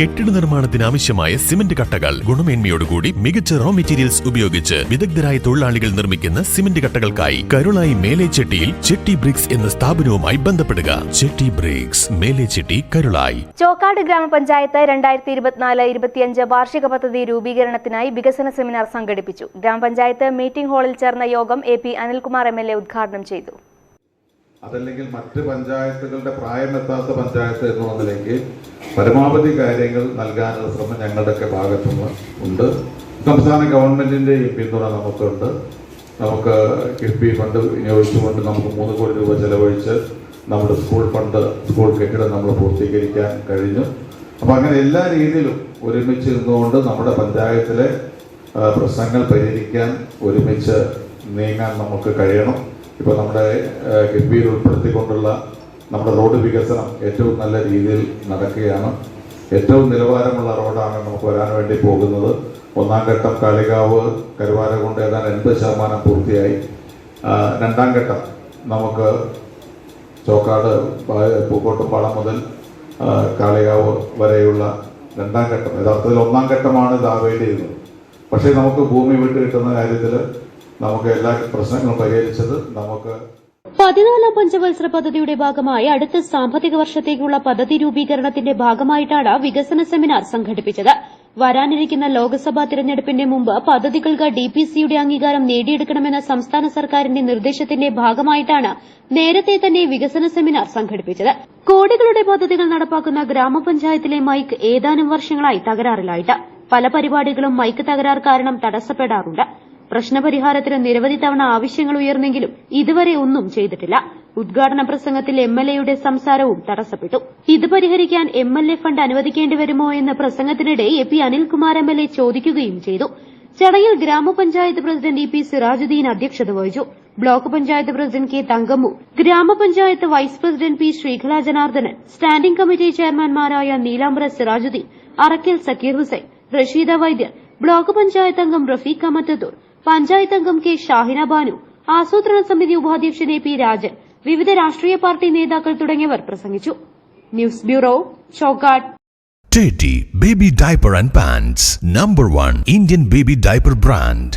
കെട്ടിട നിർമ്മാണത്തിന് ആവശ്യമായ സിമന്റ് കട്ടകൾ. ഗുണമേന്മയോടുകൂടി മികച്ച റോ മെറ്റീരിയൽസ് ഉപയോഗിച്ച് വിദഗ്ധരായ തൊഴിലാളികൾ നിർമ്മിക്കുന്ന സിമന്റ് കട്ടകൾക്കായി കരുളായി മേലേച്ചെട്ടിയിൽ ചെട്ടി ബ്രിക്സ് എന്ന സ്ഥാപനവുമായി ബന്ധപ്പെടുക. ചെട്ടി ബ്രിക്സ് മേലേച്ചെട്ടി കരുളായി. ചോക്കാട് ഗ്രാമപഞ്ചായത്ത് രണ്ടായിരത്തി ഇരുപത്തിനാല് ഇരുപത്തിയഞ്ച് വാർഷിക പദ്ധതി രൂപീകരണത്തിനായി വികസന സെമിനാർ സംഘടിപ്പിച്ചു. ഗ്രാമപഞ്ചായത്ത് മീറ്റിംഗ് ഹാളിൽ ചേർന്ന യോഗം A P Anilkumar M L A ഉദ്ഘാടനം ചെയ്തു. അതല്ലെങ്കിൽ മറ്റ് പഞ്ചായത്തുകളുടെ പ്രായമെത്താത്ത പഞ്ചായത്ത് എന്നുള്ള നിലയ്ക്ക് പരമാവധി കാര്യങ്ങൾ നൽകാനുള്ള ശ്രമം ഞങ്ങളുടെയൊക്കെ ഭാഗത്തുനിന്ന് ഉണ്ട്. സംസ്ഥാന ഗവൺമെന്റിന്റെയും പിന്തുണ നമുക്കുണ്ട്. നമുക്ക് കിഫ്ബി ഫണ്ട് വിനിയോഗിച്ചുകൊണ്ട് നമുക്ക് മൂന്ന് കോടി രൂപ ചെലവഴിച്ച് നമ്മുടെ സ്കൂൾ ഫണ്ട് സ്കൂൾ കെട്ടിടം നമ്മൾ പൂർത്തീകരിക്കാൻ കഴിഞ്ഞു. അപ്പം അങ്ങനെ എല്ലാ രീതിയിലും ഒരുമിച്ച് ഇരുന്നുകൊണ്ട് നമ്മുടെ പഞ്ചായത്തിലെ പ്രശ്നങ്ങൾ പരിഹരിക്കാൻ ഒരുമിച്ച് നീങ്ങാൻ നമുക്ക് കഴിയണം. ഇപ്പോൾ നമ്മുടെ ഗംഭീർ ഉൾപ്പെടുത്തിക്കൊണ്ടുള്ള നമ്മുടെ റോഡ് വികസനം ഏറ്റവും നല്ല രീതിയിൽ നടക്കുകയാണ്. ഏറ്റവും നിലവാരമുള്ള റോഡാണ് നമുക്ക് വരാൻ വേണ്ടി പോകുന്നത്. ഒന്നാം ഘട്ടം കാളികാവ് കരുവാര കൊണ്ട് ഏതാണ്ട് എൺപത് ശതമാനം പൂർത്തിയായി. രണ്ടാം ഘട്ടം നമുക്ക് ചോക്കാട് പൂക്കോട്ടുപാളം മുതൽ കാളികാവ് വരെയുള്ള രണ്ടാം ഘട്ടം. യഥാർത്ഥത്തിൽ ഒന്നാം ഘട്ടമാണ് ഇതാവേണ്ടിയിരുന്നത് പക്ഷേ നമുക്ക് ഭൂമി വിട്ട് കിട്ടുന്ന കാര്യത്തിൽ നമുക്ക് എല്ലാ പ്രശ്നങ്ങളും പരിഹരിച്ചത് നമുക്ക് പതിനാലാം പഞ്ചവത്സര പദ്ധതിയുടെ ഭാഗമായി അടുത്ത സാമ്പത്തിക വർഷത്തേക്കുള്ള പദ്ധതി രൂപീകരണത്തിന്റെ ഭാഗമായിട്ടാണ് വികസന സെമിനാർ സംഘടിപ്പിച്ചത്. വരാനിരിക്കുന്ന ലോക്സഭാ തിരഞ്ഞെടുപ്പിന്റെ മുമ്പ് പദ്ധതികൾക്ക് ഡിപിസിയുടെ അംഗീകാരം നേടിയെടുക്കണമെന്ന സംസ്ഥാന സർക്കാരിന്റെ നിർദ്ദേശത്തിന്റെ ഭാഗമായിട്ടാണ് നേരത്തെ തന്നെ വികസന സെമിനാർ സംഘടിപ്പിച്ചത്. കോടികളുടെ പദ്ധതികൾ നടപ്പാക്കുന്ന ഗ്രാമപഞ്ചായത്തിലെ മൈക്ക് ഏതാനും വർഷങ്ങളായി തകരാറിലായിട്ട്. പല പരിപാടികളും മൈക്ക് തകരാർ കാരണം തടസ്സപ്പെടാറുണ്ട്. പ്രശ്നപരിഹാരത്തിന് നിരവധി തവണ ആവശ്യങ്ങൾ ഉയർന്നെങ്കിലും ഇതുവരെ ഒന്നും ചെയ്തിട്ടില്ല. ഉദ്ഘാടന പ്രസംഗത്തിൽ എം എൽ എയുടെ സംസാരവും തടസ്സപ്പെട്ടു. ഇത് പരിഹരിക്കാൻ എം എൽ എ ഫണ്ട് അനുവദിക്കേണ്ടി വരുമോ എന്ന് പ്രസംഗത്തിനിടെ A P Anilkumar M L A ചോദിക്കുകയും ചെയ്തു. ചടങ്ങിൽ ഗ്രാമപഞ്ചായത്ത് പ്രസിഡന്റ് ഇ പി സിറാജുദ്ദീൻ അധ്യക്ഷത വഹിച്ചു. Block panchayat president K Thankammu ഗ്രാമപഞ്ചായത്ത് vice president P Sreekhala Janardhanan standing committee ചെയർമാൻമാരായ Neelambara Sirajuddin Arakkal Sakeer Hussain Rasheeda Vaidyar block panchayat അംഗം റഫീഖ് അമറ്റത്തൂർ പഞ്ചായത്ത് അംഗം കെ ഷാഹിന ബാനു ആസൂത്രണ സമിതി ഉപാധ്യക്ഷൻ എ പി രാജൻ വിവിധ രാഷ്ട്രീയ പാർട്ടി നേതാക്കൾ തുടങ്ങിയവർ പ്രസംഗിച്ചു. News bureau Chokkad. Teddy Baby Diaper and Pants Number 1 Indian Baby Diaper Brand.